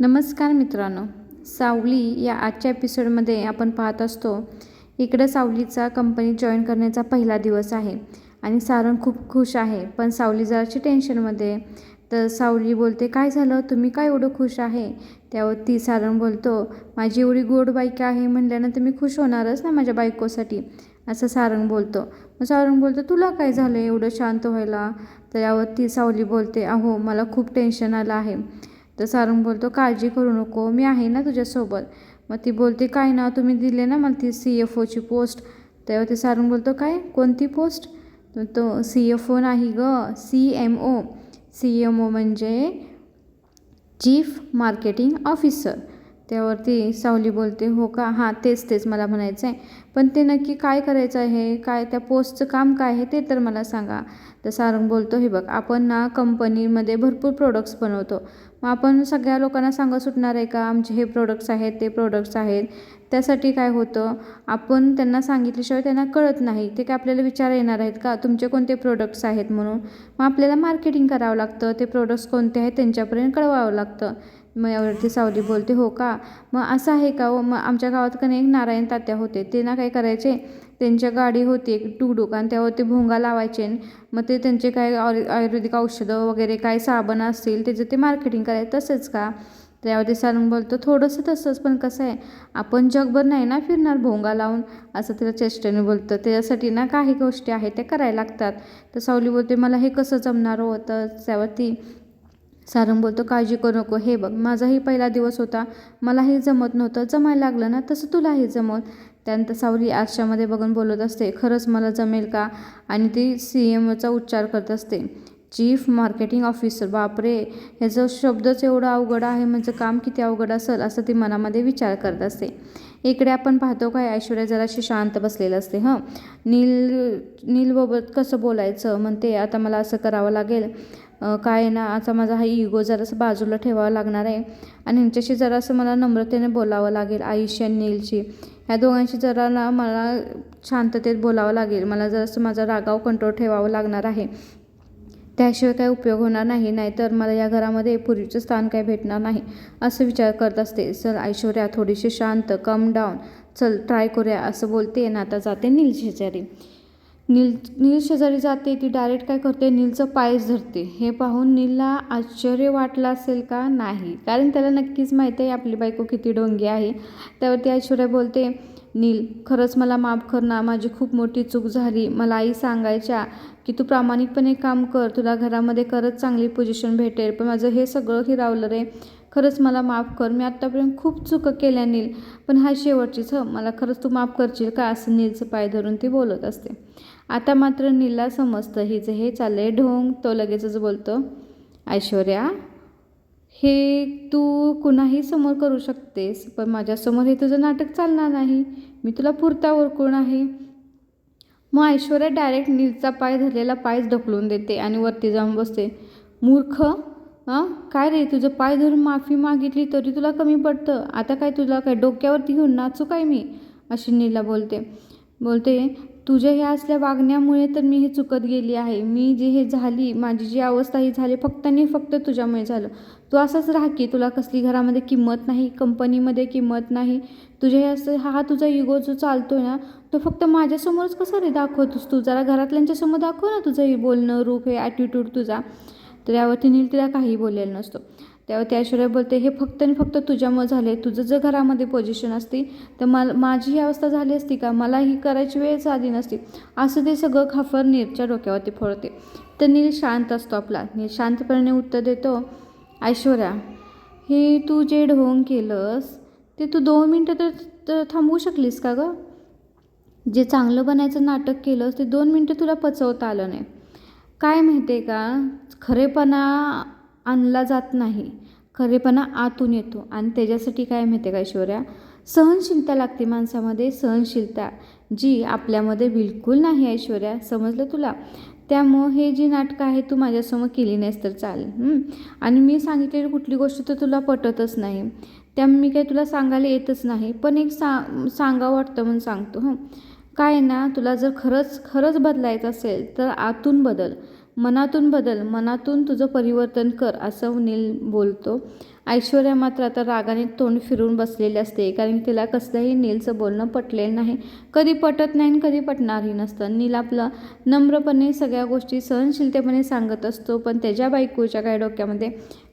नमस्कार मित्रांनो सावली या आजच्या एपिसोडमध्ये आपण पाहत असतो इकडं सावलीचा कंपनी जॉईन करण्याचा पहिला दिवस आहे आणि सारण खूप खुश आहे. पण सावली जराची टेन्शनमध्ये तर सावली बोलते काय झालं? तुम्ही काय एवढं खुश आहे? त्यावर ती सारण बोलतो माझी एवढी गोड बायका आहे म्हणल्यानंतर मी खुश होणारच ना माझ्या बायकोसाठी. असं सारंग बोलतो. मग सारंग बोलतो तुला काय झालं एवढं शांत व्हायला? तर यावर ती सावली बोलते अहो मला खूप टेन्शन आलं आहे. तर सारंग बोलतो काळजी करू नको मी आहे ना तुझ्यासोबत. मग ती बोलते काय ना तुम्ही दिले ना मला ती सी एफ ओची पोस्ट. तेव्हा ते सारंग बोलतो काय? कोणती पोस्ट? तो सी एफ ओ नाही ग C M O C M O म्हणजे चीफ मार्केटिंग ऑफिसर त्यावरती सावली बोलते हो का? हां तेच तेच मला म्हणायचं आहे. पण ते नक्की काय करायचं आहे? काय त्या पोस्टचं काम काय आहे ते तर मला सांगा. तर सारंग बोलतो हे बघ आपण ना कंपनीमध्ये भरपूर प्रोडक्ट्स बनवतो. मग आपण सगळ्या लोकांना सांगत सुटणार आहे का? आमचे हे प्रोडक्ट्स आहेत ते प्रोडक्ट्स आहेत. त्यासाठी काय होतं? आपण त्यांना सांगितल्याशिवाय त्यांना कळत नाही. ते काय आपल्याला विचार येणार आहेत का? तुमचे कोणते प्रोडक्ट्स आहेत म्हणून. मग आपल्याला मार्केटिंग करावं लागतं. ते प्रोडक्ट्स कोणते आहेत त्यांच्यापर्यंत कळवावं लागतं. मग यावरती सावली बोलते हो का? मग असं आहे का हो? मग आमच्या गावात कने नाही एक नारायण तात्या होते. ते ना काय करायचे? त्यांच्या गाडी होती एक टुकटुक आणि त्यावरती भोंगा लावायचे. मग ते त्यांचे काय आयु आयुर्वेदिक औषधं वगैरे काय साबण असतील त्याचं ते मार्केटिंग करायचं तसंच का? त्यावरती सारंग बोलतो थोडंसं तसंच पण कसं आहे? आपण जगभर नाही ना फिरणार भोंगा लावून? असं तिला चेष्टेने बोलतं. त्याच्यासाठी ना काही गोष्टी आहेत त्या करायला लागतात. तर सावली बोलते मला हे कसं जमणार होतं त्यावरती सारंग बोलतो काळजी करू नको. हे बघ माझाही पहिला दिवस होता. मलाही जमत नव्हतं. जमायला लागलं ना तसं तुलाही जमत त्यानंतर सावली आरशामध्ये बघून बोलत असते खरंच मला जमेल का? आणि ती सी एम ओचा उच्चार करत असते चीफ मार्केटिंग ऑफिसर बापरे! ह्याचं शब्दच एवढं अवघड आहे म्हणजे काम किती अवघड असेल? असं ती मनामध्ये विचार करत असते. इकडे आपण पाहतो काय ऐश्वर्या जराशी शांत बसलेलं असते हं? नील नीलबाबत कसं बोलायचं? म्हणते आता मला असं करावं लागेल. काय ना आता माझा हा इगो जरासं बाजूला ठेवावा लागणार आहे आणि ह्यांच्याशी जरासं मला नम्रतेने बोलावं लागेल आयुष्य नीलची. ह्या दोघांशी जरा ना मला शांततेत बोलावं लागेल. मला जरासं माझा रागाव कंट्रोल ठेवावं लागणार आहे. त्याशिवाय काही उपयोग होणार नाही. नाहीतर मला या घरामध्ये पूर्वीचं स्थान काही भेटणार नाही असं विचार करत असते. चल ऐश्वर्या थोडीशी शांत कम डाऊन चल ट्राय करूया असं बोलते. ना आता जाते नील शेजारी नील नील शेजारी जाते ती डायरेक्ट काय करते नीलचं पायच धरते. हे पाहून नीलला आश्चर्य वाटलं असेल का? नाही. कारण त्याला नक्कीच माहीत आहे आपली बायको किती डोंगी आहे. त्यावरती ऐश्वर्या बोलते नील खरंच मला माफ कर ना. माझी खूप मोठी चूक झाली. मला आई सांगायच्या की तू प्रामाणिकपणे काम कर. तुला घरामध्ये खरंच चांगली पोझिशन भेटेल. पण माझं हे सगळं हिरावलं रे. खरंच मला माफ कर. मी आत्तापर्यंत खूप चुका केल्या नील. पण हा शेवटचीच हं. मला खरंच तू माफ करशील का? असं नीलचं पाय धरून ती बोलत असते. आता मात्र नीलला समजतं. हिचं हे चाललंय ढोंग. तो लगेचच बोलतो ऐश्वर्या हे तू कुणाही समोर करू शकतेस पण माझ्यासमोर हे तुझं नाटक चालणार नाही. मी तुला पुरता ओळखून आहे. मग ऐश्वर्या डायरेक्ट नीलचा पाय धरलेला पायच ढकलून देते आणि वरती जाऊन बसते. मूर्ख हां काय रे? तुझं पाय धरून माफी मागितली तरी तुला कमी पडतं. आता काय तुला काय डोक्यावरती घेऊन नाचू काय मी? अशी नीला बोलते. बोलते तुझ्या ह्या असल्या वागण्यामुळे तर मी हे चुकत गेली आहे. मी जे हे झाली माझी जी अवस्था ही झाली फक्त आणि फक्त तुझ्यामुळे झालं. तू असंच राहा की तुला कसली घरामध्ये किंमत नाही कंपनीमध्ये किंमत नाही. तुझ्या हे असं हा तुझा इगो जो चालतो ना तो फक्त माझ्यासमोरच कसं रे दाखवतोस तू? जरा घरातल्यांच्यासमोर दाखव ना तुझं हे बोलणं रूप हे ॲटिट्यूड तुझा. तर यावरती नील तिला काही बोललेलं नसतो. त्यावर त्याशिवाय ऐश्वर्या बोलते हे फक्त आणि फक्त तुझ्यामुळे झाले. तुझं जर घरामध्ये पोझिशन असती तर मला माझी ही अवस्था झाली असती का? मला ही करायची वेळच आली नसती. असं ते सगळं खाफर नीरच्या डोक्यावरती फोडते. तर नील शांत असतो आपला. नील शांतपणे उत्तर देतो ऐश्वर्या हे तू जे ढोंग केलंस ते तू दोन मिनटं तर तर थांबवू शकलीस का गं? जे चांगलं बनायचं नाटक केलंस ते दोन मिनटं तुला पचवता आलं नाही. काय माहिती आहे का? खरेपणा आणला जात नाही. खरेपणा आतून येतो. आणि त्याच्यासाठी काय माहिती आहे का ऐश्वर्या? सहनशीलता लागते माणसामध्ये सहनशीलता जी आपल्यामध्ये बिलकुल नाही ऐश्वर्या. समजलं तुला? त्यामुळं हे जी नाटकं आहे तू माझ्यासमोर केली नाहीस तर चालेल. आणि मी सांगितलेली कुठली गोष्ट तर तुला पटतच नाही. त्यामुळे मी काही तुला सांगायला येतच नाही. पण एक सा सांगावं वाटतं म्हणून सांगतो. हं? काय ना तुला जर खरंच खरंच बदलायचं असेल तर आतून बदल. मनातून बदल मनातून तुझं परिवर्तन कर असं नील बोलतो. ऐश्वर्या मात्र आता रागाने तोंड फिरून बसलेली असते कारण की तिला कसलंही नीलचं बोलणं पटलेलं नाही. कधी पटत नाही आणि कधी पटणारही नसतं. नील आपलं नम्रपणे सगळ्या गोष्टी सहनशीलतेपणे सांगत असतो पण त्याच्या बायकोच्या काय डोक्यामध्ये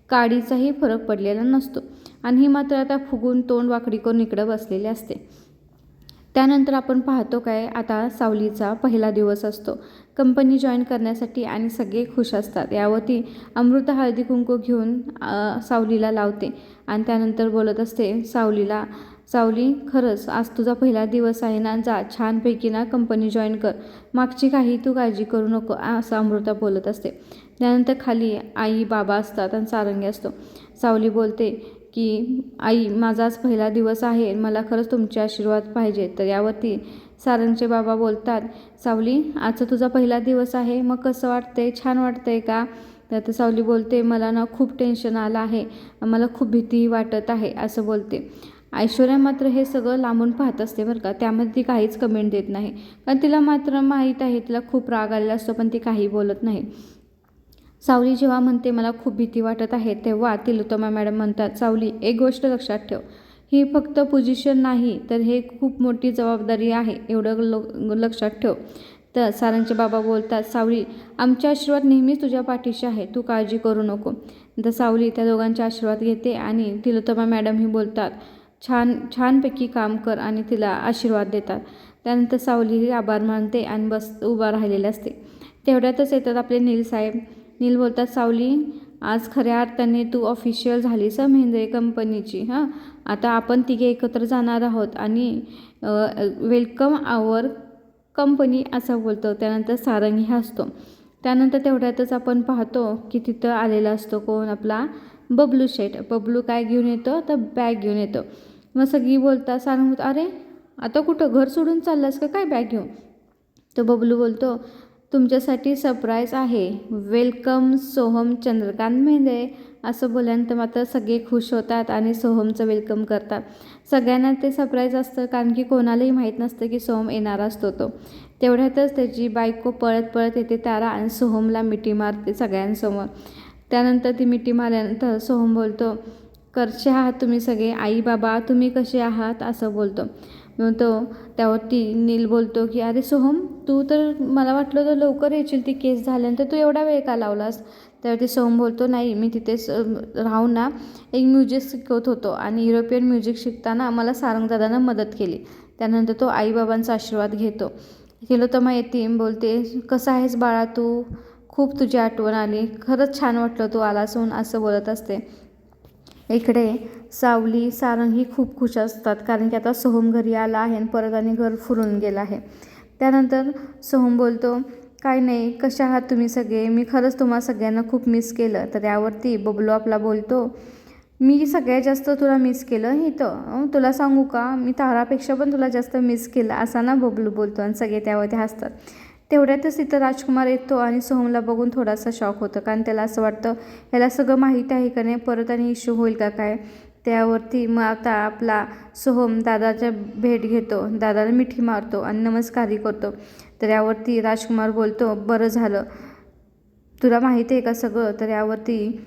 काडीचाही फरक पडलेला नसतो. आणि ही मात्र आता फुगून तोंड वाकडी करून इकडं बसलेली असते. त्यानंतर आपण पाहतो काय आता सावलीचा पहिला दिवस असतो. कंपनी जॉईन करण्यासाठी आणि सगळे खुश असतात. यावरती अमृता हळदी कुंकू घेऊन सावलीला लावते आणि त्यानंतर बोलत असते सावलीला सावली खरंच आज तुझा पहिला दिवस आहे ना जा छानपैकी ना कंपनी जॉईन कर. मागची काही तू काळजी करू नको असं अमृता बोलत असते. त्यानंतर खाली आई बाबा असतात आणि सारंगी असतो. सावली बोलते की आई माझाच पहिला दिवस आहे. मला खरंच तुमचे आशीर्वाद पाहिजे. तर यावरती सारंगचे बाबा बोलतात सावली आजचा तुझा पहिला दिवस आहे. मग कसं वाटतंय? छान वाटतंय का? तर सावली बोलते मला ना खूप टेन्शन आलं आहे. मला खूप भीतीही वाटत आहे असं बोलते. ऐश्वर्या मात्र हे सगळं लांबून पाहत असते बरं का. त्यामध्ये ती काहीच कमेंट देत नाही. कारण तिला मात्र माहीत आहे तिला खूप राग आलेला असतो पण ती काही बोलत नाही. सावली जेव्हा म्हणते मला खूप भीती वाटत आहे तेव्हा तिलोत्तमा मॅडम म्हणतात सावली एक गोष्ट लक्षात ठेव. ही फक्त पोझिशन नाही तर हे खूप मोठी जबाबदारी आहे एवढं लो लक्षात ठेव. तर सारंगचे बाबा बोलतात सावली आमचे आशीर्वाद नेहमीच तुझ्या पाठीशी आहे तू काळजी करू नको. तर सावली त्या दोघांचे आशीर्वाद घेते आणि तिलोत्तमा मॅडम ही बोलतात छान छानपैकी काम कर आणि तिला आशीर्वाद देतात. त्यानंतर सावली आभार मानते आणि बस उभा राहिलेली असते. तेवढ्यातच येतात आपले नील साहेब नील बोलतात सावली आज खऱ्या अर्थाने तू ऑफिशियल झालीस हं मेहंद्रे कंपनीची हां? आता आपण तिघे एकत्र जाणार आहोत आणि वेलकम आवर कंपनी असं बोलतो. त्यानंतर सारंगी हसतो. त्यानंतर तेवढ्यातच आपण पाहतो की तिथं आलेला असतो कोण? आपला बबलू शेट बबलू काय घेऊन येतो? तर बॅग घेऊन येतो. मग सगळी बोलतात सारंग अरे आता कुठं? घर सोडून चाललास का? काय बॅग घेऊन? तो बबलू बोलतो तुमच्यासाठी सरप्राईज आहे. वेलकम सोहम चंद्रकांत मेहंदे. असं बोलल्यानंतर मात्र सगळे खुश होतात आणि सोहमचं वेलकम करतात. सगळ्यांना ते सरप्राईज असतं कारण की कोणालाही माहीत नसतं की सोहम येणार असतो तो. तेवढ्यातच त्याची बायको पळत पळत येते तारा आणि सोहमला मिठी मारते सगळ्यांसमोर. त्यानंतर ती मिठी मारल्यानंतर सोहम बोलतो कसे आहात तुम्ही सगळे? आई बाबा तुम्ही कसे आहात? असं बोलतो. तो त्यावरती नील बोलतो की अरे सोहम तू तर मला वाटलं तर लवकर येशील ती केस झाल्यानंतर तू एवढा वेळ का लावलास? त्यावरती सोहम बोलतो नाही मी तिथेच राहून ना एक म्युझिक शिकवत होतो आणि युरोपियन म्युझिक शिकताना मला सारंगदादानं मदत केली. त्यानंतर तो आईबाबांचा आशीर्वाद घेतो. तिलोत्तमा येते बोलते कसं आहेस बाळा तू? खूप तुझी आठवण आली. खरंच छान वाटलं तू आलास असं बोलत असते. इकडे सावली सारंग ही खूप खुश असतात कारण की आता सोहम घरी आला आहे आणि परत आणि घर फुरून गेलं आहे. त्यानंतर सोहम बोलतो काय नाही कशा आहात तुम्ही सगळे? मी खरंच तुम्हाला सगळ्यांना खूप मिस केलं. तर त्यावरती बबलू आपला बोलतो मी सगळ्यात जास्त तुला मिस केलं इथं. तुला सांगू का? मी तारापेक्षा पण तुला जास्त मिस केलं. असा ना बबलू बोलतो आणि सगळे त्यावरती हसतात. तेवढ्यातच तिथं राजकुमार येतो आणि सोहमला बघून थोडासा शॉक होतं. कारण त्याला असं वाटतं ह्याला सगळं माहीत आहे का नाही? परत आणि इश्यू होईल का काय? त्यावरती मग आता आपला सोहम दादाच्या भेट घेतो. दादाला मिठी मारतो आणि नमस्कारही करतो. तर यावरती राजकुमार बोलतो बरं झालं. तुला माहीत आहे का सगळं? तर यावरती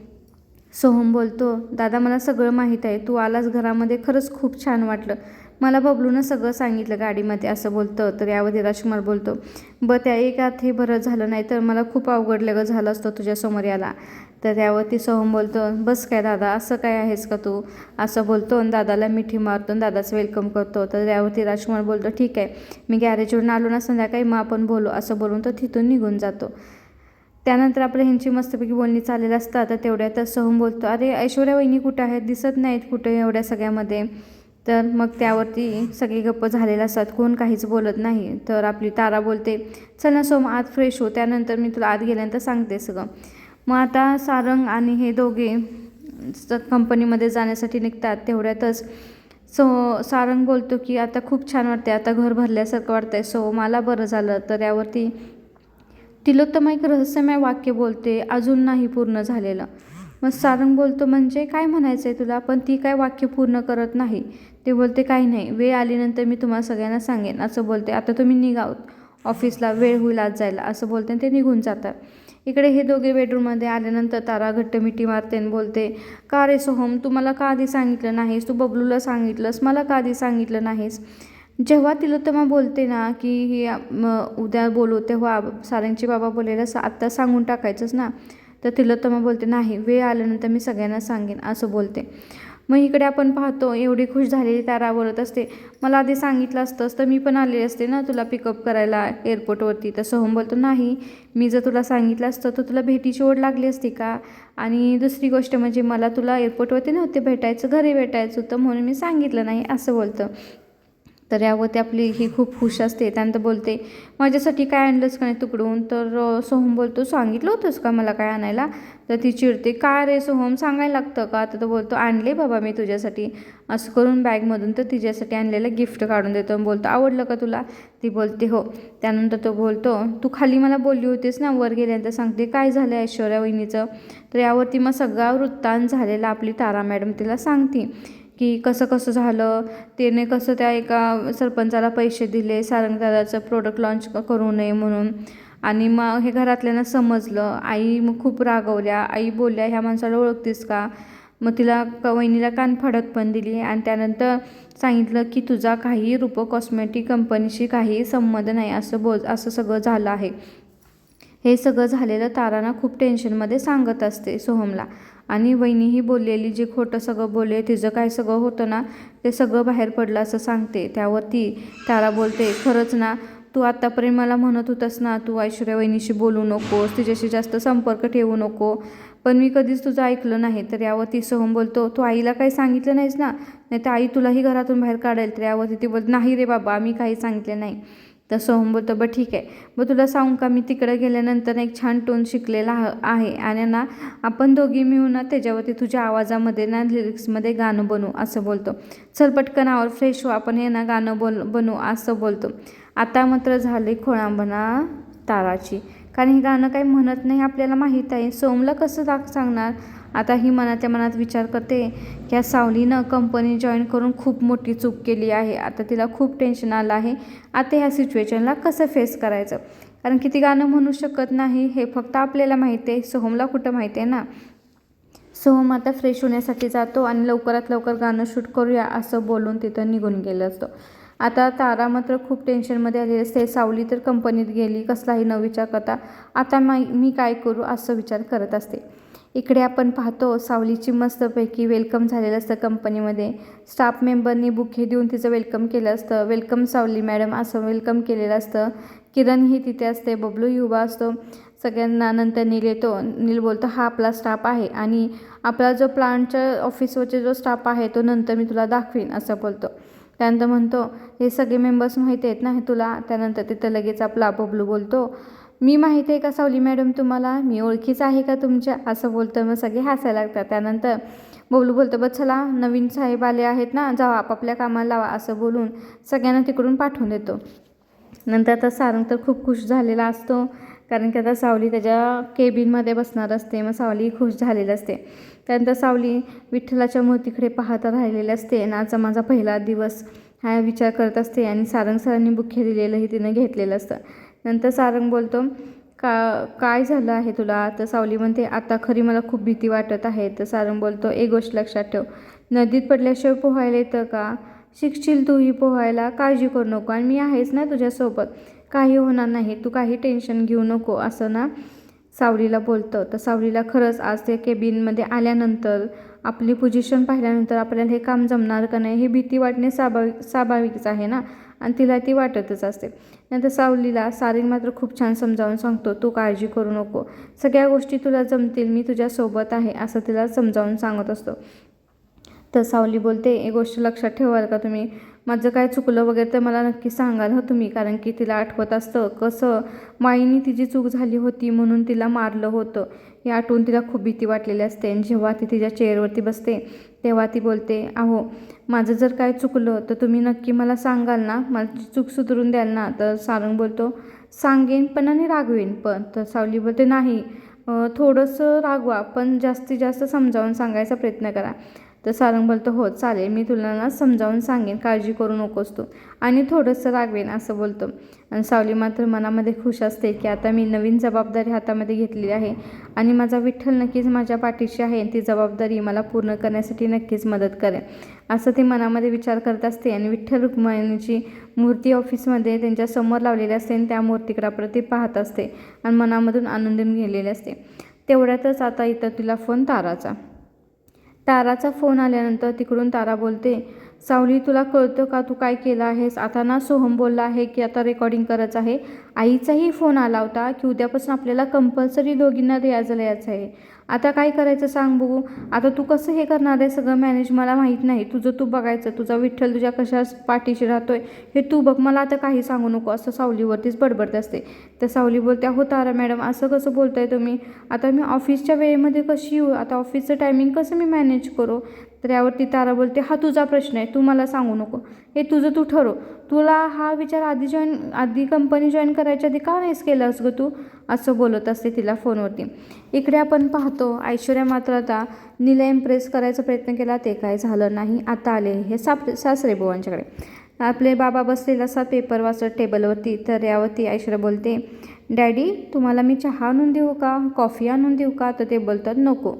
सोहम बोलतो दादा मला सगळं माहीत आहे. तू आलास घरामध्ये खरंच खूप छान वाटलं. मला बबलूनं सगळं सांगितलं गाडीमध्ये असं बोलतं तर यावरती राजकुमार बोलतो ब त्या एकात हे बरं झालं नाही तर मला खूप अवघडलं झालं असतं तुझ्यासमोर याला तर त्यावरती सोहम बोलतो बस काय दादा असं काय आहेस का तू? असं बोलतो आणि दादाला मिठी मारतो आणि दादाचं वेलकम करतो. तर त्यावरती राजकुमार बोलतो ठीक आहे मी गॅरेजवरून आलो ना संध्याकाळी मग आपण बोलू असं बोलून तो तिथून निघून जातो. त्यानंतर आपल्या ह्यांची मस्तपैकी बोलणी चाललेलं असतात तर तेवढ्यातच सोहम बोलतो अरे ऐश्वर्या वहिनी कुठं आहेत? दिसत नाहीत कुठं एवढ्या सगळ्यामध्ये? तर मग त्यावरती सगळे गप्प झालेले असतात. कोण काहीच बोलत नाही. तर आपली तारा बोलते चल ना सोम आत फ्रेश हो. त्यानंतर मी तुला आत गेल्यानंतर सांगते सगळं. मग आता सारंग आणि हे दोघे कंपनीमध्ये जाण्यासाठी निघतात तेवढ्यातच सो सारंग बोलतो की आता खूप छान वाटते आता घर भरल्यासारखं वाटतंय. सो मला बरं झालं. तर यावरती तिलोत्तमा एक रहस्यमय वाक्य बोलते अजून नाही पूर्ण झालेलं. मग सारंग बोलतो म्हणजे काय म्हणायचं आहे तुला? पण ती काय वाक्य पूर्ण करत नाही. ते बोलते काही नाही वेळ आल्यानंतर मी तुम्हाला सगळ्यांना सांगेन. असं बोलते आता तुम्ही निघावत ऑफिसला वेळ होईल आज जायला. असं बोलते आणि ते निघून जातात. इकडे हे दोघे बेडरूममध्ये आल्यानंतर तारा घट्ट मिठी मारते आणि बोलते का रे सोहम तू मला का आधी सांगितलं नाहीस? तू बबलूला सांगितलंस मला का आधी सांगितलं नाहीस? जेव्हा तिलोत्तमा बोलते ना की ही उद्या बोलू तेव्हा सारंगचे बाबा बोलायला सा आत्ता सांगून टाकायचंच ना. तर तिलोत्तमा बोलते नाही वेळ आल्यानंतर मी सगळ्यांना सांगेन असं बोलते. मग इकडे आपण पाहतो एवढी खुश झालेली तारा बोलत असते. मला आधी सांगितलं असतंस तर मी पण आले असते ना तुला पिकअप करायला एअरपोर्टवरती तर सोहम बोलतो नाही मी जर तुला सांगितलं असतं तर तुला भेटीची ओढ लागली असती का? आणि दुसरी गोष्ट म्हणजे मला तुला एअरपोर्टवरती नव्हते भेटायचं घरी भेटायचं होतं म्हणून मी सांगितलं नाही असं बोलतं. तर यावरती आपली ही खूप खुश असते. त्यानंतर बोलते माझ्यासाठी काय आणलंच का नाही तुकडून? तर सोहम बोलतो सांगितलं होतंस का मला काय आणायला? तर ती चिडते काय रे सोहम सांगायला लागतं का? तर तो बोलतो आणले बाबा मी तुझ्यासाठी. असं करून बॅगमधून तर तिच्यासाठी आणलेलं गिफ्ट काढून देतो आणि बोलतो आवडलं का तुला? ती बोलते हो. त्यानंतर तो बोलतो तू खाली मला बोलली होतीस ना वर गेल्यानंतर सांगते काय झालं ऐश्वर्या वहिनीचं? तर यावरती मग सगळा वृत्तांत झालेला आपली तारा मॅडम तिला सांगते. की कसं कसं झालं त्याने कसं त्या एका सरपंचाला पैसे दिले सारंगदादाचं प्रोडक्ट लॉन्च करू नये म्हणून. आणि मग हे घरातल्यांना समजलं आई मग खूप रागवल्या आई बोलल्या ह्या माणसाला ओळखतेस का? मग तिला क वहिनीला कान पण दिली आणि त्यानंतर सांगितलं की तुझा काही रूप कॉस्मेटिक कंपनीशी काही संबंध नाही असं बोल असं सगळं झालं आहे. हे सगळं झालेलं ताराना खूप टेन्शनमध्ये सांगत असते सोहमला. आणि वहिनीही बोललेली जे खोटं सगळं बोलले तिचं काय सगळं होतं ना ते सगळं बाहेर पडलं असं सांगते. त्यावर ती त्याला बोलते खरंच ना तू आत्तापर्यंत मला म्हणत होतास ना तू ऐश्वर्या वहिनीशी बोलू नकोस तिच्याशी जास्त संपर्क ठेवू नको. पण मी कधीच तुझं ऐकलं नाही. तर यावरती सोहम बोलतो तू आईला काही सांगितलं नाहीस ना? नाही तर आई तुलाही घरातून बाहेर काढेल. तर यावरती ती बोल नाही रे बाबा मी काही सांगितलं नाही. तर सोहम बोलतो बरं ठीक आहे. मग तुला सांगू का मी तिकडे गेल्यानंतर एक छान टोन शिकलेला आहे आणि ना आपण दोघी मिळून ना त्याच्यावरती तुझ्या आवाजामध्ये ना लिरिक्समध्ये गाणं बनवू असं बोलतो. चल पटकन आवर फ्रेश हो आपण हे ना गाणं बोल बनवू असं बोलतो. आता मात्र झाले खोळांबना ताराची. कारण हे गाणं काही म्हणत नाही आपल्याला माहीत आहे. सोमला कसं दाख सांगणार? आता ही मनाच्या मनात विचार करते की या सावलीनं कंपनी जॉईन करून खूप मोठी चूक केली आहे. आता तिला खूप टेन्शन आलं आहे. आता ह्या सिच्युएशनला कसं फेस करायचं? कारण की ती गाणं म्हणू शकत नाही. हे फक्त आपल्याला माहिती आहे. सोहमला कुठं माहिती आहे ना? सोहम आता फ्रेश होण्यासाठी जातो आणि लवकरात लवकर गाणं शूट करूया असं बोलून तिथं निघून गेलं असतं. आता तारा मात्र खूप टेन्शनमध्ये आलेली असते. सावली तर कंपनीत गेली. कसलाही न विचार करता आता मा मी काय करू? असं विचार करत असते. इकडे आपण पाहतो सावलीची मस्तपैकी वेलकम झालेलं असतं कंपनीमध्ये स्टाफ मेंबरनी बुके देऊन तिचं वेलकम केलं असतं. वेलकम सावली मॅडम असं वेलकम केलेलं असतं. किरण ही तिथे असते बबलू उभा असतो. सगळ्यांना नंतर नील येतो. नील बोलतो हा आपला स्टाफ आहे. आणि आपला जो प्लांटच्या ऑफिसवरचे जो स्टाफ आहे तो नंतर मी तुला दाखवीन असं बोलतो. त्यानंतर म्हणतो हे सगळे मेंबर्स माहिती आहेत ना हे तुला. त्यानंतर तिथं लगेच आपला बबलू बोलतो मी माहिती आहे का सावली मॅडम तुम्हाला? मी ओळखीच आहे का तुमच्या? असं बोलतं मग सगळे हसायला लागतात. त्यानंतर बोलू बोलतो बस चला नवीन साहेब आले आहेत ना जावा आपापल्या कामाला लावा असं बोलून सगळ्यांना तिकडून पाठवून देतो. नंतर आता सारंग तर खूप खुश झालेला असतो कारण की आता सावली त्याच्या केबिनमध्ये बसणार असते मग सावली खुश झालेली असते. त्यानंतर सावली विठ्ठलाच्या मूर्तीकडे पाहत राहिलेली असते आणि आजचा माझा पहिला दिवस हा विचार करत असते आणि सारंग सरांनी बुखे दिलेलंही तिनं घेतलेलं असतं नंतर सारंग बोलतो का काय झालं आहे तुला? तर सावली म्हणते आता खरी मला खूप भीती वाटत आहे. तर सारंग बोलतो एक गोष्ट लक्षात ठेव नदीत पडल्याशिवाय पोहायला येतं का? शिकशील तूही पोहायला काळजी करू नको आणि मी आहेच ना तुझ्यासोबत. काही होणार नाही तू काही टेन्शन घेऊ नको असं ना सावलीला बोलतं. तर सावलीला खरंच आज ते केबिनमध्ये आल्यानंतर आपली पोझिशन पाहिल्यानंतर आपल्याला हे काम जमणार का नाही हे भीती वाटणे स्वाभाविक स्वाभाविकच आहे ना. आणि तिला ती वाटतच असते. नंतर सावलीला सारिंग मात्र खूप छान समजावून सांगतो तू काळजी करू नको. सगळ्या गोष्टी तुला जमतील मी तुझ्यासोबत आहे असं तिला समजावून सांगत असतो. तर सावली बोलते एक गोष्ट लक्षात ठेवाल का तुम्ही? माझं काय चुकलं वगैरे तर मला नक्की सांगाल हं तुम्ही कारण की तिला आठवत असतं कसं माईनी तिची चूक झाली होती म्हणून तिला मारलं होतं. हे आठवून तिला खूप भीती वाटलेली असते आणि जेव्हा ती तिच्या चेअरवरती बसते तेव्हा ती बोलते अहो माझं जर काय चुकलं तर तुम्ही नक्की मला सांगाल ना? माझी चूक सुधरून द्याल ना? तर सारंग बोलतो सांगेन पण आणि रागवेन पण. तर सावली बोलते नाही थोडंसं रागवा पण जास्तीत जास्त समजावून सांगायचा प्रयत्न करा. तर सारंग बोलतो हो चालेल मी तुला ना समजावून सांगेन काळजी करू नकोस तू. आणि थोडंसं रागवेन असं बोलतो. आणि सावली मात्र मनामध्ये खुश असते की आता मी नवीन जबाबदारी हातामध्ये घेतलेली आहे आणि माझा विठ्ठल नक्कीच माझ्या पाठीशी आहे ती जबाबदारी मला पूर्ण करण्यासाठी नक्कीच मदत करेल असं ती मनामध्ये विचार करत असते. आणि विठ्ठल रुक्मिणीची मूर्ती ऑफिसमध्ये त्यांच्यासमोर लावलेली असते आणि त्या मूर्तीकडे ती पाहत असते आणि मनामधून आनंदून गेलेली असते. तेवढ्यातच आता इथं तिला फोन ताराचा. ताराचा फोन आल्यानंतर तिकडून तारा बोलते सावली तुला कळतं का तू काय केलं आहेस? आता ना सोहम बोलला आहे की आता रेकॉर्डिंग करायचं आहे. आईचाही फोन आला होता की उद्यापासून आपल्याला कंपल्सरी दोघींना रियाजला यायचं आहे. आता काय करायचं सांग बघू. आता तू कसं हे करणार आहे सगळं मॅनेज मला माहीत नाही. तुझं तू बघायचं. तुझा विठ्ठल तुझ्या कशा पाठीशी राहतोय हे तू बघ. मला आता काही सांगू नको. असं सावलीवरतीच बडबडत असते. तर सावली बोलते हो तारा मॅडम असं कसं बोलताय तुम्ही? आता मी ऑफिसच्या वेळेमध्ये कशी येऊ? आता ऑफिसचं टायमिंग कसं मी मॅनेज करू? तर यावरती तारा बोलते हा तुझा प्रश्न आहे. तू मला सांगू नको. हे तुझं तू ठरव. तुला हा विचार आधी जॉईन आधी कंपनी जॉईन कर करायच्या आधी का नाहीस केलंस गं तू? असं बोलत असते तिला फोनवरती. इकडे आपण पाहतो ऐश्वर्या मात्र आता नीला इम्प्रेस करायचा प्रयत्न केला ते काय झालं नाही आता आले हे साप सासरे बुवांच्याकडे. आपले बाबा बसलेला असा पेपर वाचत टेबलवरती तर यावरती ऐश्वर्या बोलते डॅडी तुम्हाला मी चहा आणून देऊ का? कॉफी आणून देऊ का? तर ते बोलतात नको.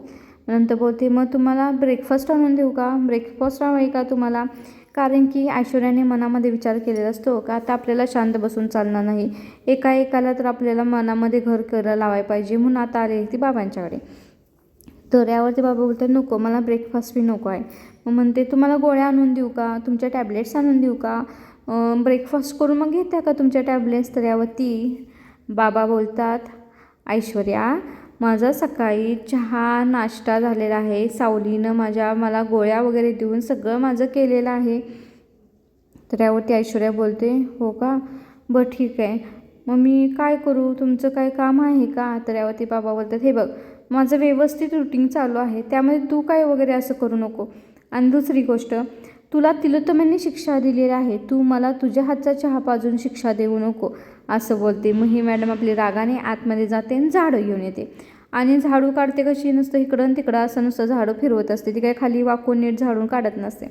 नंतर बोलते मग तुम्हाला ब्रेकफास्ट आणून देऊ का? ब्रेकफास्ट हवं आहे का तुम्हाला? कारण की ऐश्वर्याने मनामध्ये विचार केलेला असतो का आता आपल्याला शांत बसून चालणार नाही. एका एकाला तर आपल्याला मनामध्ये घर करायला लावायला पाहिजे म्हणून आता आले ती बाबांच्याकडे. तर यावरती बाबा बोलतात नको मला ब्रेकफास्ट बी नको आहे. मग म्हणते तुम्हाला गोळ्या आणून देऊ का? तुमच्या टॅबलेट्स आणून देऊ का? ब्रेकफास्ट करून मग घेत्या का तुमच्या टॅबलेट्स तर यावरती बाबा बोलतात ऐश्वर्या माझा सकाळी चहा नाश्ता झालेला आहे. सावलीनं माझ्या मला गोळ्या वगैरे देऊन सगळं माझं केलेलं आहे. तर यावरती ऐश्वर्या बोलते हो का? बरं ठीक आहे. मग मी काय करू? तुमचं काय काम आहे का? तर यावरती बाबा बोलतात हे बघ माझं व्यवस्थित रुटीन चालू आहे. त्यामध्ये तू काय वगैरे असं करू नको. आणि दुसरी गोष्ट तुला तिलोत्तमांनी शिक्षा दिलेली आहे. तू मला तुझ्या हातचा चहा पाजून शिक्षा देऊ नको. असं बोलते. मग ही मॅडम आपली रागाने आतमध्ये जाते आणि झाडं घेऊन येते. आणि झाडू काढते कशी? नुसतं इकडं तिकडं असं नुसतं झाडं फिरवत असते. ती काय खाली वाकून नीट झाडून काढत नसते.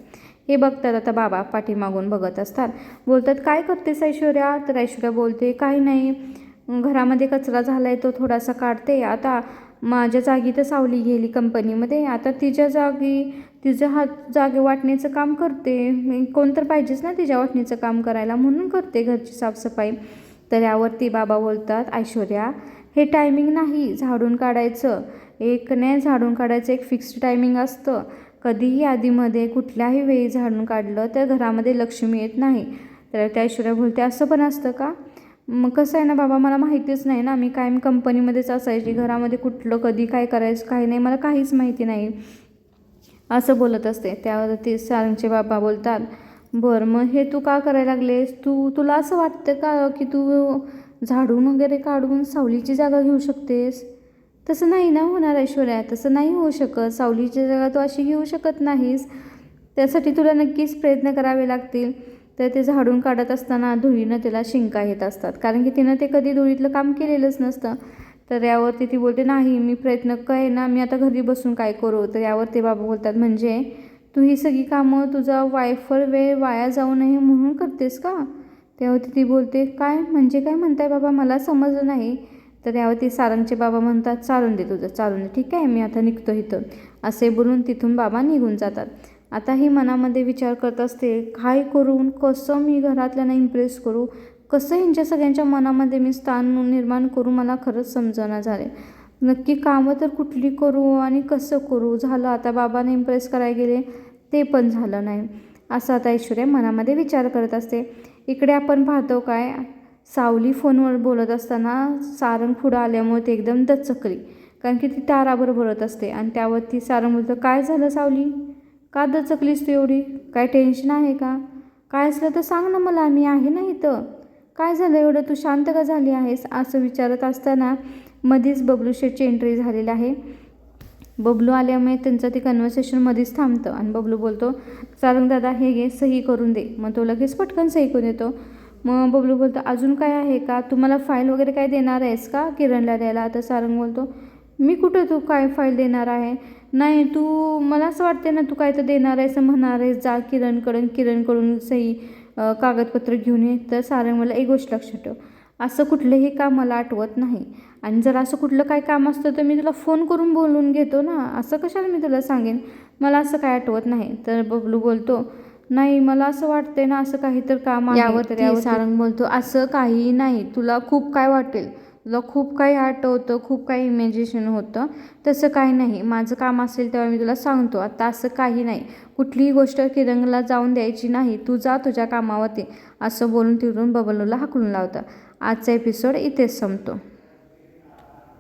हे बघतात आता बाबा पाठीमागून बघत असतात. बोलतात काय करतेस ऐश्वर्या? तर ऐश्वर्या बोलते काही नाही. घरामध्ये कचरा झाला आहे तो थोडासा काढते. आता माझ्या जागी तर सावली गेली कंपनीमध्ये. आता तिच्या जागी तिच्या हात जागे वाटण्याचं काम करते. कोण तर पाहिजेच ना तिच्या वाटणीचं काम करायला. म्हणून करते घरची साफसफाई. तर यावरती बाबा बोलतात ऐश्वर्या हे टायमिंग नाही झाडून काढायचं. एक नाही झाडून काढायचं एक फिक्स्ड टायमिंग असतं. कधीही आधीमध्ये कुठल्याही वेळी झाडून काढलं तर घरामध्ये लक्ष्मी येत नाही. तर त्या ऐश्वर्या बोलते असं पण असतं का? मग कसं आहे ना बाबा मला माहितीच नाही ना. मी कायम कंपनीमध्येच असायची. घरामध्ये कुठलं कधी काय करायचं काही नाही मला काहीच माहिती नाही. असं बोलत असते. त्यावर ते सारंगचे बाबा बोलतात बरं मग हे तू का करायला लागलेस? तू तुला असं वाटतं का की तू झाडून वगैरे काढून सावलीची जागा घेऊ शकतेस? तसं नाही ना होणार ऐश्वर्या तसं नाही होऊ शकत. सावलीची जागा तू अशी घेऊ शकत नाहीस. त्यासाठी तुला नक्कीच प्रयत्न करावे लागतील. तर ते झाडून काढत असताना धुळीनं तिला शिंका येत असतात. कारण की तिनं ते कधी धुळीतलं काम केलेलंच नसतं. तर यावरती ती बोलते नाही मी प्रयत्न काय ना मी आता घरी बसून काय करू? तर यावर ते बाबा बोलतात म्हणजे? तू ही सगळी कामं तुझा वायफळ वेळ वाया जाऊ नये म्हणून करतेस का? त्यावरती ती बोलते काय? म्हणजे काय म्हणताय बाबा? मला समजलं नाही. तर यावरती सारंगचे बाबा म्हणतात चालून दे तुझं चालून दे. ठीक आहे मी आता निघतो इथं. असे बोलून तिथून बाबा निघून जातात. आता ही मनामध्ये विचार करत असते काय करून कसं मी घरातल्यांना इम्प्रेस करू? कसं यांच्या सगळ्यांच्या मनामध्ये मी स्थान निर्माण करू? मला खरंच समजणं झाले नक्की कामं तर कुठली करू आणि कसं करू? झालं आता बाबाने इम्प्रेस करायला गेले ते पण झालं नाही. असं आता ऐश्वर्या मनामध्ये विचार करत असते. इकडे आपण पाहतो काय सावली फोनवर बोलत असताना सारंग पुढं आल्यामुळे ती एकदम दचकली. कारण की ती ताराबर बोलत असते आणि त्यावरती सारंग बोलतं काय झालं सावली? का दचकलीस तू एवढी? काय टेन्शन आहे का? काय असलं तर सांग ना मला मी आहे ना इथं. काय झालं एवढं? तू शांत का झाली आहेस? असं विचारत असताना मध्येच बबलू शेटची एंट्री झालेली आहे. बबलू आल्यामुळे त्यांचं ते कन्व्हर्सेशनमध्येच थांबतं. आणि बबलू बोलतो सारंग दादा हे घे सही करून दे. मग तो लगेच पटकन सही करून देतो. मग बबलू बोलतो अजून काय आहे का? तुम्हाला फाईल वगैरे काय देणार आहेस का किरणला द्यायला? तर सारंग बोलतो मी कुठं तू काय फाईल देणार आहे? नाही तू मला असं वाटते ना तू काय तर देणार आहेस म्हणणार आहेस. जा किरणकडून किरणकडून सही कागदपत्र घेऊन ये. तर सारंग मला एक गोष्ट लक्षात ठेव. असं कुठलंही काम मला आठवत नाही. आणि जर असं कुठलं काय काम असतं तर मी तुला फोन करून बोलून घेतो ना. असं कशाला मी तुला सांगेन? मला असं काय आठवत नाही. तर बबलू बोलतो नाही मला असं वाटतंय ना असं काही तर काम आहे. तर सारंग बोलतो असं काही नाही. तुला खूप काय वाटेल? तुला खूप काही आठवतं खूप काही इमॅजिनेशन होतं. तसं काही नाही. माझं काम असेल तेव्हा मी तुला सांगतो. आता असं काही नाही. कुठलीही गोष्ट किरंगला जाऊन द्यायची नाही. तू जा तुझ्या कामावरती. असं बोलून तिथून बबलूला हाकलून लावतं. आजचा एपिसोड इथेच संपतो.